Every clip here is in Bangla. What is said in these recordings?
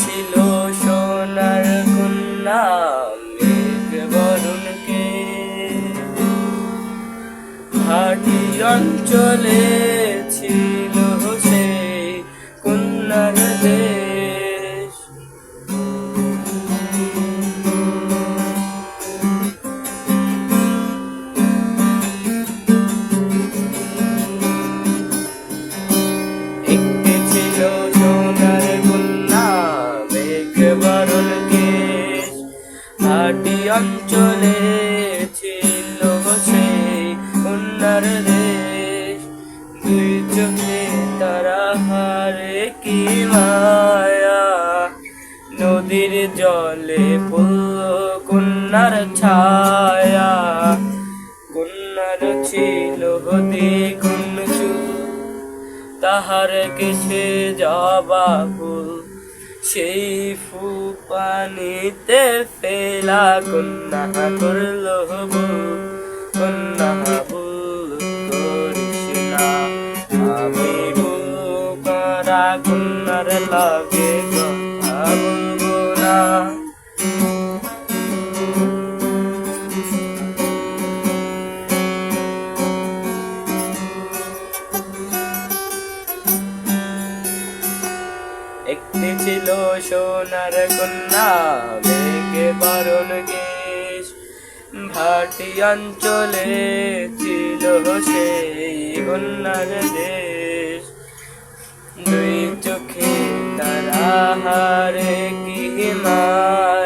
ছিল সোনার কন্যা মেঘ বরণকে হাটি অঞ্চলে অঞ্চলে ছিল সেই কন্যার দেশ। দুই চোখে তারা হারে কি মায়া। নদীর জলে পড়ল কন্যার ছায়া। কন্যার ছিল দ্বিগুণ চুল। তাহার কেছে জবা ফুল সেই ফুপানিতে ফেলা কন্যা করল কন্যা একটি ছিল সোনার কন্যা, মেঘে বরণ কেশ। ভাটি অঞ্চলে ছিল সেই কন্যার দেশ। দুই চোখে তারা হারে কি মায়া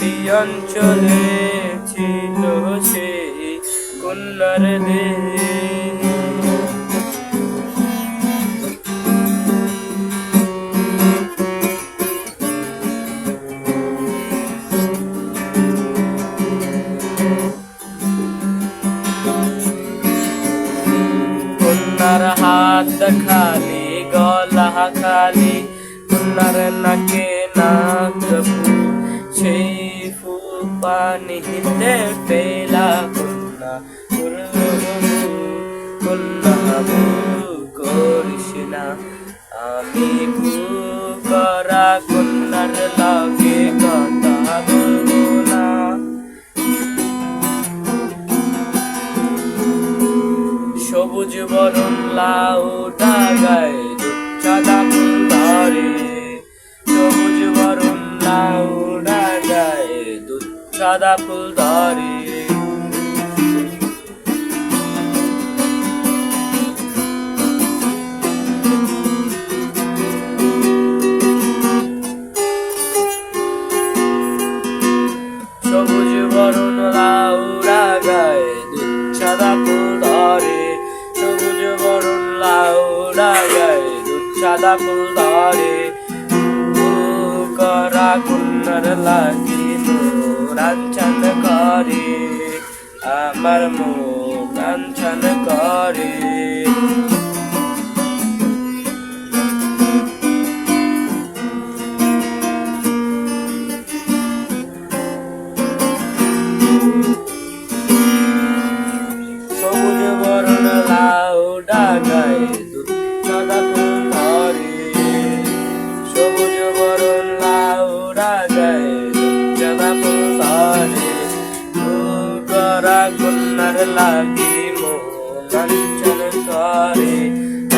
হাটি অঞ্চলে ছিল সেই কন্যার দেশ কন্যার হাত খালি, গলা খালি, কন্যার নাকে নাক, সেই করল ভুল, কন্যা ভুল করিস না। আমি করা কন্যার লাগে কথা সবুজ বরণ লাউ ডাগায় সাদা ফুল ধরে সাদা ফুল ধরে সবুজ বরণ লাউ ডাগায় দুধ সাদা ফুল ধরে সবুজ ধরে করা কন্যার লাগি রাঞ্ছন করে আমার মুখ লাঞ্ছন করে। করা কন্যার লাগি মন করে,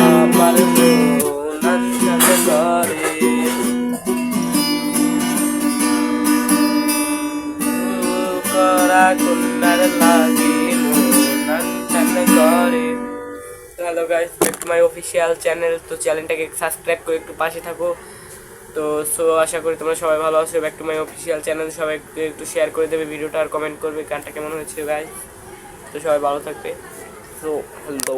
আমার মন করে। করা কন্যার লাগে মন করে। Hello guys back to my official channel তো চ্যানেলটাকে সাবস্ক্রাইব করে একটু পাশে থাকো। তো সো আশা করি তোমরা সবাই ভালো আছো। Back to my official channel সবাই একটু শেয়ার করে দেবে ভিডিওটা আর কমেন্ট করবে গানটা কেমন হয়েছে গাই তো সবাই ভালো থাকবে। So hello